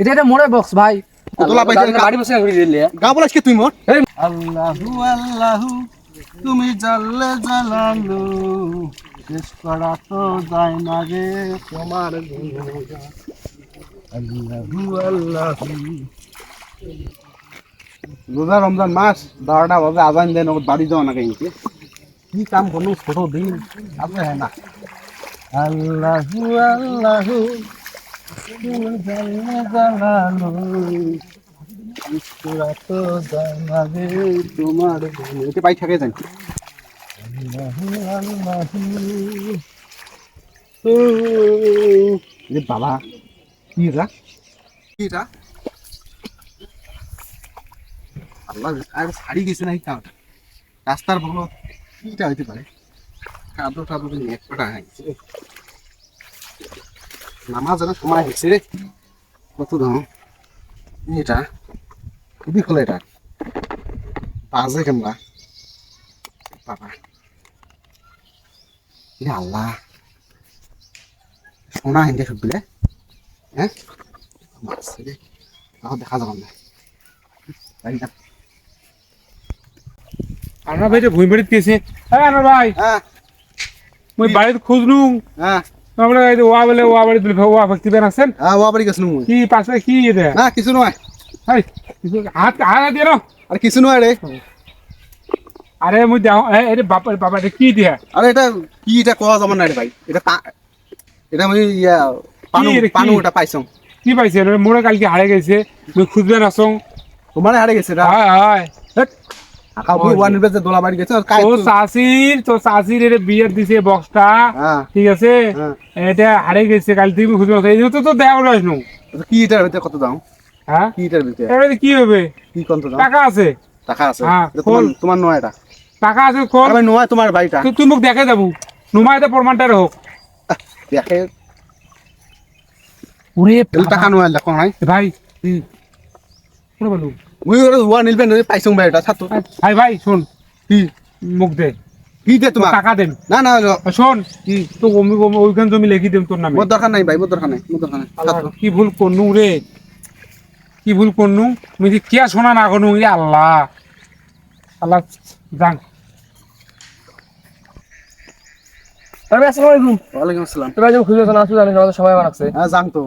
এটা এটা মোড়ে বক্স ভাই। তোলা পাইছে? আল্লাহ, বাড়ি বসে ঘুরে দিলে গা বলাস কি তুই মোর? আল্লাহু আল্লাহু তুমি জানলে জানালো শেষ করা তো যায় না রে তোমার। আল্লাহু আল্লাহু। রোজা রমজান মাস বারোটা বাজে আজান দেন ওর বাড়ি যাওয়া না কিন্তু কি কাম করল ছোট দিন? আপনি হ্যাঁ না। আল্লাহু আল্লাহু। তোমার পাই থাকে রে বাবা কি রা কি রা আল্লাহ আর শাড়ি গেছে নাকি কাউ রাস্তার বলো কিটা হইতে পারে কাদো টাদো নিয়ে একটা নামাজের সময় হয়েছে রে। কত দাম? এটা খুবই খোলা এটা। বাজে কেমলা বাবা। আল্লাহ। সোনা হিন্দে সবগুলো হ্যাঁ? মারছে রে। তাও দেখা যাবে না। তাই না? আনার ভাই ভুঁই বাড়িতে গেছে হ্যাঁ আনার ভাই। হ্যাঁ। মুই বাড়িতে খুঁজলু হ্যাঁ। আমরা এই ওয়া বলে ওয়া বাড়ি দিলে ওয়া ভক্তি বেন আছেন হ্যাঁ বাড়ি কি পাশে কি এটা না কিছু নয়। হাই হাত হাত দিয়ে। আর কিছু নয় রে। আরে মুই যাও এই বাবা বাবা এটা কি দিয়া আরে এটা কি এটা কোয়া যাবে না রে ভাই। এটা এটা আমি ইয়া পানু কি রে, কি? পানু পাইছং। কি পাইছে? রে? মোরে কালকে হারে গেছে মুই খুঁজবেন আসং তোমার হারে গেছে এটা। হায় হায়। হ্যাঁ। ঠিক আছে? হ্যাঁ। এটা হারে গেছে কাল থেকে খুঁজবে তো করে আসনু আচ্ছা, কি এটার ভিতরে কত দাম? হ্যাঁ? কি এটার ভিতরে? এবারে কি হবে? কি কত দাম? টাকা আছে। টাকা আছে? এটা খোল। তোমার নয় এটা টাকা আছে খোল। ভাই নয় তোমার বাড়িটা। তুই তুই মোক দেখে যাব। নুমাইতে প্রমাণটা হোক। দেখে। ওরে টাকা নয় দেখো নাই ভাই। বলু মুই ওরা ওয়া নিলবে নয় পাইছং ভাই এটা ছাত্র ভাই ভাই শোন। কি? মুখ দে। কি দে তোমার টাকা দেন না না না, শোন কি? তো আমি ওইখান জমি লিখি দেব তোর নামে। মোর দরকার নাই ভাই মোর দরকার নাই মোর দরকার নাই। কি ভুল করনু রে কি ভুল করনু মুই কে শোনা না করনু আল্লাহ। আল্লাহ জান আরে আসসালামু আলাইকুম। ওয়ালাইকুম আসসালাম। তোরা যখন খুঁজে না আসলে জানিস আমাদের সময় বানাচ্ছে হ্যাঁ জান তো।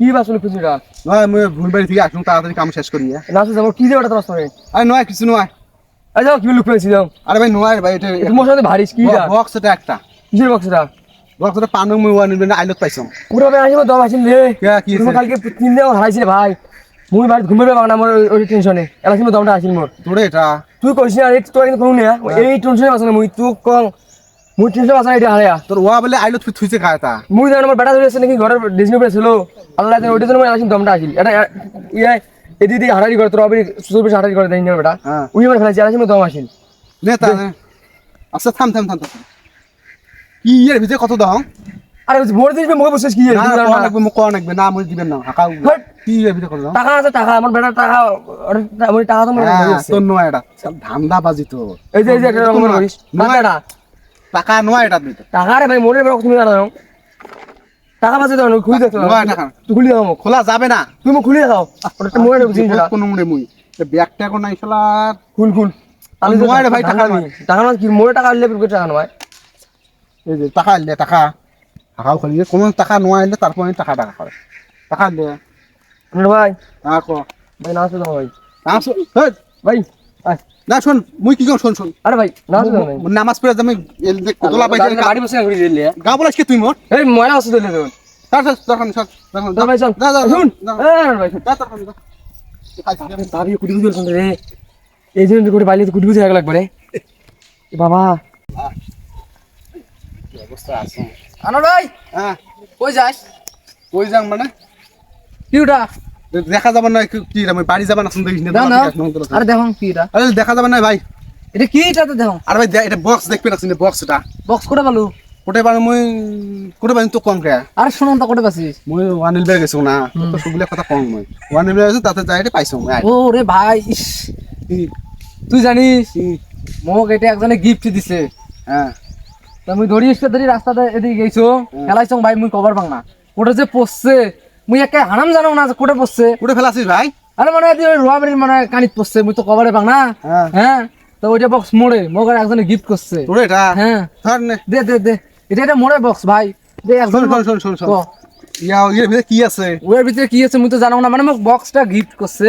কি বাসলে খুঁজিটা নয় মুই ভুল বাড়ি থেকে আসুন তাড়াতাড়ি কাম শেষ করি? না যাব। কি দেবে তোমার সঙ্গে আরে নয় কিছু নয় আরে যাও কি লুক পেয়েছি যাও আরে ভাই নয় ভাই এটা তোমার সাথে ভারিস কি এটা বক্স এটা একটা। কিসের বক্সটা বক্স এটা পানু মুই ওয়া নিলবে না আইলত পাইছং। পুরো ভাই আসিব দম আসিল রে কে তুমি? কালকে তিন দিন হারাইছিলে ভাই। মুই বাড়ি ঘুমাবে পাবো না মোর ওই- টেনশনে এলা কিন্তু দমটা আসিল মোর তোরে এটা। তুই কইস না রে তোর কিন্তু কোনো নেই এই টেনশনে বাসা না মুই তুই কং মুই টেনশনে বাসা এটা হারায়া তোর ওয়া বলে আইলত থুইছে খায় তা মুই জানো আমার বেটা ধরে আছে নাকি ঘরের ডিজনি উপরে ছিল আল্লাহ জানে ওইটা জন্য আমার দমটা আসিল এটা ইয়ে এদি দিয়ে হারারি করে তোর আবার সুসুর বেশি হারারি করে দেয় না বেটা। উই আমার ফেলাইছি আসিল দম আসিল নে তা আচ্ছা থাম থাম থাম থাম। কি এর ভিতরে কত দাও আরে মোর দিস মুখে বসেছিস কি না লাগবে মুখ কোয়া লাগবে না মুই দিবেন না হাকা কি এর ভিতরে কত দাও টাকা আছে টাকা আমার বেটা টাকা টা- টাকা তো তোর নয় এটা। ধান্দা বাজি তো এই যে এই যে রকমের নয়। টাকা নয় এটা দিতে টাকা রে ভাই মোরে বেটা তুমি জানো। টাকা বাজে তো খুলি দেখো নয় টাকা। তুই খুলি দাও খোলা যাবে না। তুমি খুলি দেখাও ওটা একটা মোরে বুঝিস না কোন মুড়ে মুই ব্যাগটা কোন নাই শালার খুল খুল। তো নয় রে ভাই, টাকা নয় টাকা না কি মোরে টাকা আনলে বিক্রি টাকা নয় এই যে টাকা আনলে টাকা। টাকাও খালি কোনো টাকা নোয়া আনলে তারপরে টাকা টাকা করে। টাকা আনলে। ভাই। হ্যাঁ কো। ভাই না আসো দাও ভাই। না হেই, ভাই। আয়। না শোন মুই কি কর শোন শোন। আরে ভাই না নামাজ পড়ে আমি তোলা পাইছে বাড়ি বসে ঘুরে দিলে গা বলাস কি তুই মোর? এই ময়না আসো দিলে তো তার সাথে দরকার দরকার ভাই যা, যা, যা, শুন। যা, এই ভাই যা, দরকার যা। কুটি কুটি বলছেন রে। এই জন্য করে বাইলে কুটি কুটি লাগবে একবারে বাবা। অবস্থা আছে? আনোর ভাই হ্যাঁ। কই যাস? কই যাম মানে? কি ওটা দেখা যাবে না কি- আমি বাড়ি যাবে না শুনতে দেখিস না না। আরে দেখো কি এটা। আরে দেখা যাবে না ভাই। এটা কি এটা তো দেখো আরে ভাই এটা বক্স দেখবে না শুনে বক্স এটা। বক্স করে পালু? কোটে পারে মই কোটে পারে তো কম কে? আরে শুনুন তো করে পাছিস মই ওয়ান ইলবের গেছো না। তো সবগুলা কথা কম মই। ওয়ান ইলবের গেছো তাতে যাই পাইছো ও রে ভাই তুই জানিস মোক এটা একজনে গিফট দিছে। হ্যাঁ। তা মুই ধরি ধরি রাস্তাতে এদিকে গেছো খেলাইছং ভাই মুই কভার পাং না ওটা যে পড়ছে মুই একে হারাম জানো না যে কোটে পড়ছে? কুড়ে ফেলাছিস ভাই? আরে মনে হয় ওই রোয়াবাড়ির মানে কানিত পড়ছে মুই তো কভারে পাং না। হ্যাঁ তো ওইটা বক্স মোড়ে মোগার একজনে গিফট করছে তোর এটা? হ্যাঁ ধর নে। দে দে দে। এটা এটা মোড়ে বক্স ভাই। দে একজন শোন শোন শোন শোন ইয়া এর ভিতরে কি আছে? ওর ভিতরে কি আছে মুই তো জানো না। মানে মোক বক্সটা গিফট করছে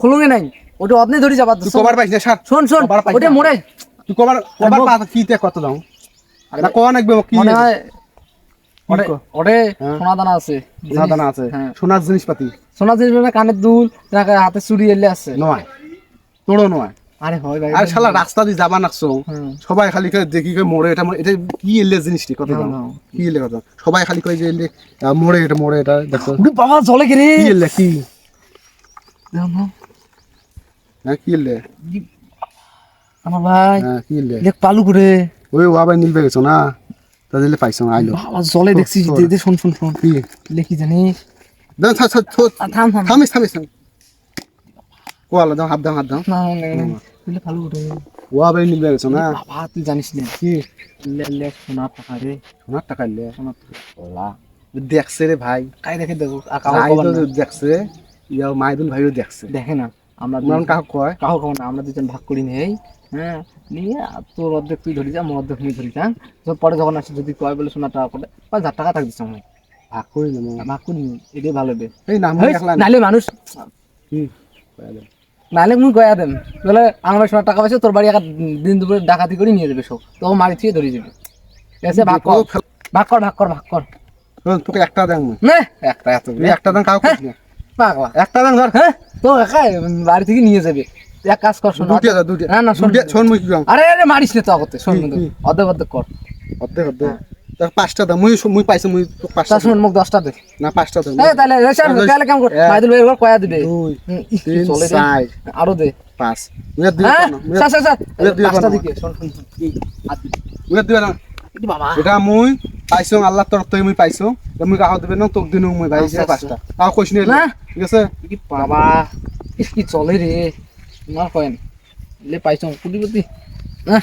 খুলুঙে নাই। ওটা অদনে ধরি যাবার তুই কবার পাইছ না? সাত শোন শোন কবার ওটা মোড়ে তুই কবার কবার মোক- পা কি তে কত দাও না কোয়া নাকবে কি মনে হয় ওরে ক? ওরে হ্যাঁ। সোনা দানা আছে। সোনা দানা আছে। হ্যাঁ। সোনার জিনিসপাতি। সোনা জিনিস কানের দুল নাকি হাতে চুরি এলে আছে। নয়। তোরও নয়। আরে হয় ভাই আর শালা রাস্তা দিয়ে যাবা নাকছো। সবাই খালি করে দেখি মোড়ে এটা এটা কি এলে জিনিসটি? দাম না। কি এলে কত সবাই খালি যে এলে মোড়ে এটা মোড়ে এটা দেখো। বাবা জলে কে কি এলে কি? জানো, হ্যাঁ কি এলে? আমার ভাই হ্যাঁ কি এলে? দেখ পালু করে ওই ওয়াবাই নিলবে গেছো না? তা দিলে পাইছো আইলো। বাবা জলে দেখছি। দে দে শোন শোন শোন কি লেখি জানিস দাও থাম থাম আ, থাম থাম। থামিস থামিস থাম কোয়ালা দাও হাত দাও হাত দাও। না না না দিলে পালু করে ওয়াবাই নিলবে গেছো না? বাবা তুই জানিস না। কি? লে লে সোনা টাকা রে। সোনার টাকা এলে সোনা টাকা। দেখছে রে ভাই। কাই দেখে দেখো না। দেখছে। ইয়া মাইদুল ভাইও দেখছে। দেখে না। আমরা তোমার কাহক কয় কাহো না আমরা দুজন ভাগ করি নেই হ্যাঁ নিয়ে তোর অর্ধেক তুই ধরি যা মোর অর্ধেক আমি ধরি যা পরে যখন আসি যদি কয় বলে সোনা টাকা করে পাঁচ হাজার টাকা থাকবে সময়। ভাগ করি নেব ভাগ করি এটাই ভালো হবে। এই নাম হেই, মানুষ কি নাইলে মুই গয়া দেন। বলে আমার সোনার টাকা পয়সা তোর বাড়ি একা দিন দুপুরে ডাকাতি করে নিয়ে যাবে সব। তো মারি থেকে ধরে যাবে। এসে ভাগ কর। ভাগ কর ভাগ কর ভাগ কর। তোকে একটা দেন। নে একটা এত একটা দেন কাউ করিস না। পাগলা। একটা ধর হ্যাঁ? তো একা বাড়ি থেকে নিয়ে যাবে। এক কাজ কর শোন দুটি আছে দুটি। না না শোন। দুটি- শোন কি কম আরে আরে মারিস না তো আগতে শোন অর্ধেক অর্ধেক কর। অর্ধেক অর্ধেক। তোর পাঁচটা দাম মুই মুই পাইছি মুই পাঁচটা শোন দে। না পাঁচটা দাম এই তাহলে রেশার তাহলে কেমন কর? মাইদুল ভাই কয়া দিবে? দুই তিন চার আরও দে। পাঁচ। মুই দুই হ্যাঁ? না, দিবে পাঁচটা দিকে শোন শোন শোন। কি? মুই দিবে না। বাবা। এটা মুই পাইছো আল্লাহ তরফ থেকে মুই পাইছো। মুই কাহো দিবে না তোক দিনু মুই ভাই যে পাঁচটা। কাহো কইছ নি না। ঠিক আছে? ইদি বাবা কি চলে রে তোমার কয়েন লে পাইছো কুটিপতি হ্যাঁ